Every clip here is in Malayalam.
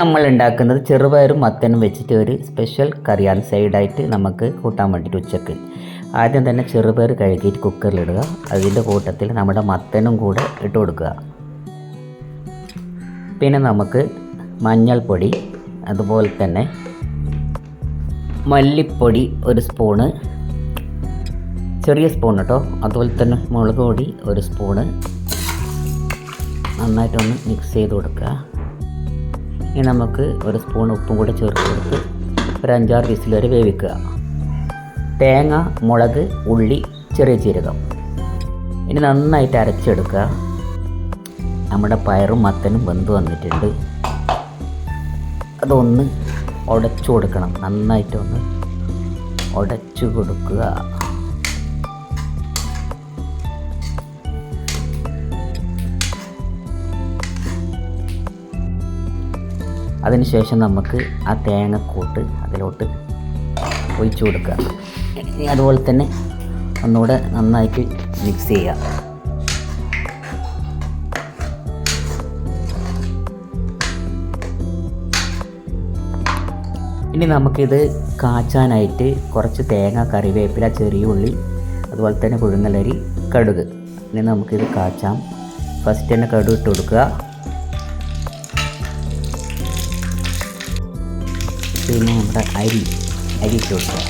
നമ്മൾ ഉണ്ടാക്കുന്നത് ചെറുപയറും മത്തനും വെച്ചിട്ട് ഒരു സ്പെഷ്യൽ കറിയാണ്. സൈഡായിട്ട് നമുക്ക് കൂട്ടാൻ വേണ്ടിയിട്ട് ഉച്ചയ്ക്ക്. ആദ്യം തന്നെ ചെറുപയർ കഴുകിയിട്ട് കുക്കറിലിടുക അതിന്റെ കൂട്ടത്തിൽ നമ്മുടെ മത്തനും കൂടെ ഇട്ട് കൊടുക്കുക. പിന്നെ നമുക്ക് മഞ്ഞൾപ്പൊടി അതുപോലെ തന്നെ മല്ലിപ്പൊടി ഒരു സ്പൂണ് ചെറിയ സ്പൂൺ കേട്ടോ അതുപോലെ തന്നെ മുളക് പൊടി ഒരു സ്പൂണ് നന്നായിട്ടൊന്ന് മിക്സ് ചെയ്ത് കൊടുക്കുക. ഇനി നമുക്ക് ഒരു സ്പൂൺ ഉപ്പും കൂടെ ചേർത്ത് കൊടുത്ത് ഒരു അഞ്ചാറ് വിസിൽ വരെ വേവിക്കുക. തേങ്ങ മുളക് ഉള്ളി ചെറിയ ജീരകം. ഇനി നന്നായിട്ട് അരച്ചെടുക്കുക. നമ്മുടെ പയറും മത്തനും വെന്ത് വന്നിട്ടുണ്ട്. അതൊന്ന് ഉടച്ചു കൊടുക്കണം. നന്നായിട്ടൊന്ന് ഉടച്ചു കൊടുക്കുക. അതിനുശേഷം നമുക്ക് ആ തേങ്ങക്കൂട്ട് അതിലോട്ട് ഒഴിച്ചു കൊടുക്കുക. അതുപോലെ തന്നെ ഒന്നുകൂടെ നന്നായിട്ട് മിക്സ് ചെയ്യുക. ഇനി നമുക്കിത് കാച്ചാനായിട്ട് കുറച്ച് തേങ്ങ കറിവേപ്പില ചെറിയ ഉള്ളി അതുപോലെ തന്നെ പുഴുങ്ങലരി കടുക്. ഇനി നമുക്കിത് കാച്ചാം. ഫസ്റ്റ് തന്നെ കടുക് ഇട്ട് കൊടുക്കുക. പിന്നെ നമ്മുടെ അരി അരി ഇട്ട് കൊടുക്കുക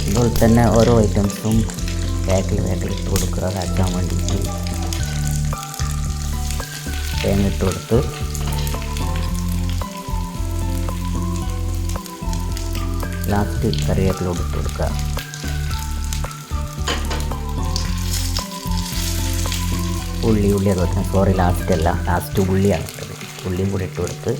അതുപോലെ തന്നെ ഓരോ ഐറ്റംസും ബാക്കിൽ ബാക്കിൽ ഇട്ട് കൊടുക്കുക. കാക്കാൻ വേണ്ടിയിട്ട് തേങ്ങ കൊടുത്ത് ലാസ്റ്റ് കറിവേപ്പിലോട്ട് ഇട്ട് കൊടുക്കുക. ഉള്ളി ഉള്ളി അതുപോലെ തന്നെ സോറി ലാസ്റ്റ് അല്ല ലാസ്റ്റ് ഉള്ളിയാണ്. ഉള്ളിയും കൂടി ഇട്ട് കൊടുത്ത്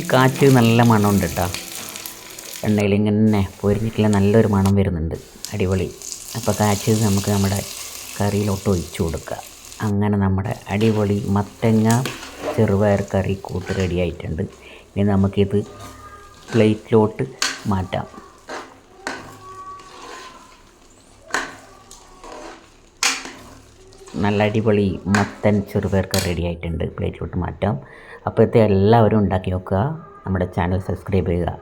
ഈ കാറ്റ് നല്ല മണമുണ്ട് കേട്ടോ. എണ്ണയിൽ ഇങ്ങനെ പൊരിഞ്ഞിട്ടുള്ള നല്ലൊരു മണം വരുന്നുണ്ട്. അടിപൊളി. അപ്പോൾ കാച്ചിൽ നമുക്ക് നമ്മുടെ കറിയിലോട്ട് ഒഴിച്ചു കൊടുക്കുക അങ്ങനെ നമ്മുടെ അടിപൊളി മത്തങ്ങ ചെറുപയർ കറി കൂട്ട് റെഡിയായിട്ടുണ്ട് ഇനി നമുക്കിത് പ്ലേറ്റിലോട്ട് മാറ്റാം. നല്ല അടിപൊളി മത്തൻ ചെറുപയർ കറി റെഡി ആയിട്ടുണ്ട്. പ്ലേറ്റിലോട്ട് മാറ്റാം. അപ്പോഴത്തെ എല്ലാവരും ഉണ്ടാക്കി നോക്കുക. നമ്മുടെ ചാനൽ സബ്സ്ക്രൈബ് ചെയ്യുക.